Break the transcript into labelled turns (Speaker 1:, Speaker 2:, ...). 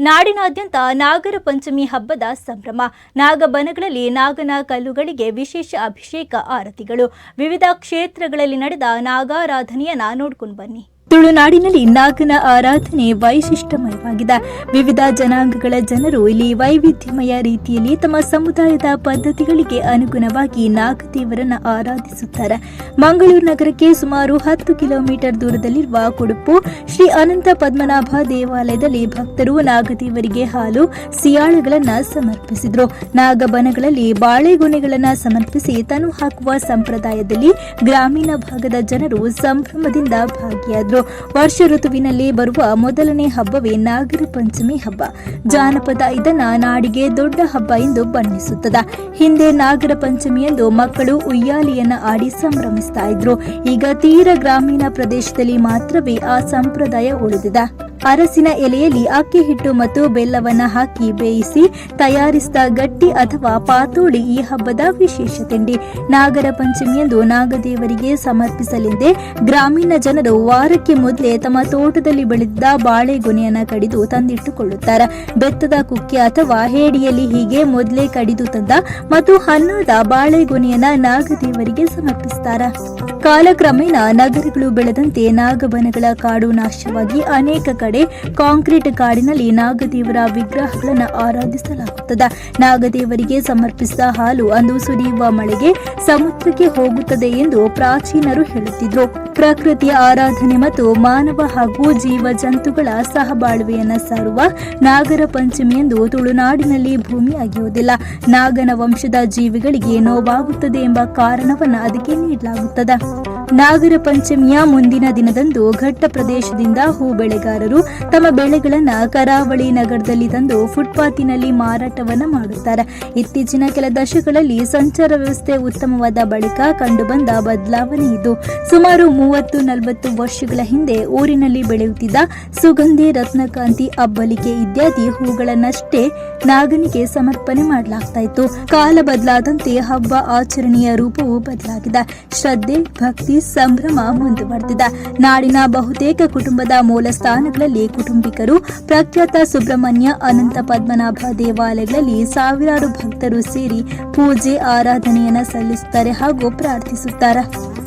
Speaker 1: ನಾಡಿನಾದ್ಯಂತ ನಾಗರ ಪಂಚಮಿ ಹಬ್ಬದ ಸಂಭ್ರಮ. ನಾಗಬನಗಳಲ್ಲಿ ನಾಗನ ಕಲ್ಲುಗಳಿಗೆ ವಿಶೇಷ ಅಭಿಷೇಕ ಆರತಿಗಳು. ವಿವಿಧ ಕ್ಷೇತ್ರಗಳಲ್ಲಿ ನಡೆದ ನಾಗಾರಾಧನೆಯನ್ನ ನೋಡ್ಕೊಂಡು ಬನ್ನಿ. ತುಳುನಾಡಿನಲ್ಲಿ ನಾಗನ ಆರಾಧನೆ ವೈಶಿಷ್ಟ್ಯಮಯವಾಗಿದೆ. ವಿವಿಧ ಜನಾಂಗಗಳ ಜನರು ಇಲ್ಲಿ ವೈವಿಧ್ಯಮಯ ರೀತಿಯಲ್ಲಿ ತಮ್ಮ ಸಮುದಾಯದ ಪದ್ಧತಿಗಳಿಗೆ ಅನುಗುಣವಾಗಿ ನಾಗದೇವರನ್ನು ಆರಾಧಿಸುತ್ತಾರೆ. ಮಂಗಳೂರು ನಗರಕ್ಕೆ ಸುಮಾರು ಹತ್ತು ಕಿಲೋಮೀಟರ್ ದೂರದಲ್ಲಿರುವ ಕುಡುಪು ಶ್ರೀ ಅನಂತ ಪದ್ಮನಾಭ ದೇವಾಲಯದಲ್ಲಿ ಭಕ್ತರು ನಾಗದೇವರಿಗೆ ಹಾಲು, ಸಿಯಾಳಗಳನ್ನು ಸಮರ್ಪಿಸಿದರು. ನಾಗಬನಗಳಲ್ಲಿ ಬಾಳೆಗೊನೆಗಳನ್ನು ಸಮರ್ಪಿಸಿ ತನು ಹಾಕುವ ಸಂಪ್ರದಾಯದಲ್ಲಿ ಗ್ರಾಮೀಣ ಭಾಗದ ಜನರು ಸಂಭ್ರಮದಿಂದ ಭಾಗಿಯಾದರು. ವರ್ಷ ಋತುವಿನಲ್ಲಿ ಬರುವ ಮೊದಲನೇ ಹಬ್ಬವೇ ನಾಗರ ಪಂಚಮಿ ಹಬ್ಬ. ಜಾನಪದ ಇದನ್ನ ನಾಡಿಗೆ ದೊಡ್ಡ ಹಬ್ಬ ಎಂದು ಬಣ್ಣಿಸುತ್ತದೆ. ಹಿಂದೆ ನಾಗರ ಪಂಚಮಿಯಂದು ಮಕ್ಕಳು ಉಯ್ಯಾಲಿಯನ್ನ ಆಡಿ ಸಂಭ್ರಮಿಸ್ತಾ ಇದ್ರು. ಈಗ ತೀರ ಗ್ರಾಮೀಣ ಪ್ರದೇಶದಲ್ಲಿ ಮಾತ್ರವೇ ಆ ಸಂಪ್ರದಾಯ ಉಳಿದಿದೆ. ಅರಸಿನ ಎಲೆಯಲ್ಲಿ ಅಕ್ಕಿ ಹಿಟ್ಟು ಮತ್ತು ಬೆಲ್ಲವನ್ನ ಹಾಕಿ ಬೇಯಿಸಿ ತಯಾರಿಸಿದ ಗಟ್ಟಿ ಅಥವಾ ಪಾತೋಳಿ ಈ ಹಬ್ಬದ ವಿಶೇಷ ತಿಂಡಿ. ನಾಗರ ಪಂಚಮಿಯಂದು ನಾಗದೇವರಿಗೆ ಸಮರ್ಪಿಸಲಿದೆ ಗ್ರಾಮೀಣ ಜನರು ವಾರಕ್ಕೆ ಮೊದಲೇ ತಮ್ಮ ತೋಟದಲ್ಲಿ ಬೆಳೆದಿದ್ದ ಬಾಳೆಗೊನೆಯನ್ನ ಕಡಿದು ತಂದಿಟ್ಟುಕೊಳ್ಳುತ್ತಾರೆ. ಬೆತ್ತದ ಕುಕ್ಕೆ ಅಥವಾ ಹೇಡಿಯಲ್ಲಿ ಹೀಗೆ ಮೊದಲೇ ಕಡಿದು ತಂದ ಮತ್ತು ಹಣ್ಣಾದ ಬಾಳೆಗೊನೆಯನ್ನ ನಾಗದೇವರಿಗೆ ಸಮರ್ಪಿಸುತ್ತಾರೆ ಕಾಲಕ್ರಮೇಣ ನಗರಗಳು ಬೆಳೆದಂತೆ ನಾಗಬನಗಳ ಕಾಡು ನಾಶವಾಗಿ ಅನೇಕ ಕಡೆ ಕಾಂಕ್ರೀಟ್ ಕಾಡಿನಲ್ಲಿ ನಾಗದೇವರ ವಿಗ್ರಹಗಳನ್ನು ಆರಾಧಿಸಲಾಗುತ್ತದೆ. ನಾಗದೇವರಿಗೆ ಸಮರ್ಪಿಸಿದ ಹಾಲು ಅಂದು ಸುರಿಯುವ ಮಳೆಗೆ ಸಮುದ್ರಕ್ಕೆ ಹೋಗುತ್ತದೆ ಎಂದು ಪ್ರಾಚೀನರು ಹೇಳುತ್ತಿದ್ದರು ಪ್ರಕೃತಿಯ ಆರಾಧನೆ ಮತ್ತು ಮಾನವ ಹಾಗೂ ಜೀವ ಜಂತುಗಳ ಸಹಬಾಳ್ವೆಯನ್ನು ಸಾರುವ ನಾಗರ ಪಂಚಮಿ ಎಂದು ತುಳುನಾಡಿನಲ್ಲಿ ಭೂಮಿ ನಾಗನ ವಂಶದ ಜೀವಿಗಳಿಗೆ ನೋವಾಗುತ್ತದೆ ಎಂಬ ಕಾರಣವನ್ನ ಅದಕ್ಕೆ ನೀಡಲಾಗುತ್ತದೆ. ನಾಗರ ಪಂಚಮಿಯ ಮುಂದಿನ ದಿನದಂದು ಘಟ್ಟ ಪ್ರದೇಶದಿಂದ ಹೂ ಬೆಳೆಗಾರರು ತಮ್ಮ ಬೆಳೆಗಳನ್ನು ಕರಾವಳಿ ನಗರದಲ್ಲಿ ತಂದು ಫುಟ್ಪಾತಿನಲ್ಲಿ ಮಾರಾಟವನ್ನ ಮಾಡುತ್ತಾರೆ. ಇತ್ತೀಚಿನ ಕೆಲ ದಶಕಗಳಲ್ಲಿ ಸಂಚಾರ ವ್ಯವಸ್ಥೆ ಉತ್ತಮವಾದ ಬಳಿಕ ಕಂಡುಬಂದ ಬದಲಾವಣೆ ಇದು. ಸುಮಾರು ಮೂವತ್ತು ನಲವತ್ತು ವರ್ಷಗಳ ಹಿಂದೆ ಊರಿನಲ್ಲಿ ಬೆಳೆಯುತ್ತಿದ್ದ ಸುಗಂಧಿ, ರತ್ನಕಾಂತಿ, ಅಬ್ಬಲಿಕೆ ಇತ್ಯಾದಿ ಹೂಗಳನ್ನಷ್ಟೇ ನಾಗನಿಗೆ ಸಮರ್ಪಣೆ ಮಾಡಲಾಗ್ತಾ ಇತ್ತು. ಕಾಲ ಬದಲಾದಂತೆ ಹಬ್ಬ ಆಚರಣೆಯ ರೂಪವು ಬದಲಾಗಿದೆ. ಶ್ರದ್ಧೆ, ಭಕ್ತಿ ಸಂಭ್ರಮ ಮುಂದುವರೆದಿದೆ. ನಾಡಿನ ಬಹುತೇಕ ಕುಟುಂಬದ ಮೂಲ ಸ್ಥಾನಗಳಲ್ಲಿ ಕುಟುಂಬಿಕರು ಪ್ರಖ್ಯಾತ ಸುಬ್ರಹ್ಮಣ್ಯ ಅನಂತ ಪದ್ಮನಾಭ ದೇವಾಲಯಗಳಲ್ಲಿ ಸಾವಿರಾರು ಭಕ್ತರು ಸೇರಿ ಪೂಜೆ, ಆರಾಧನೆಯನ್ನು ಸಲ್ಲಿಸುತ್ತಾರೆ ಹಾಗೂ ಪ್ರಾರ್ಥಿಸುತ್ತಾರೆ.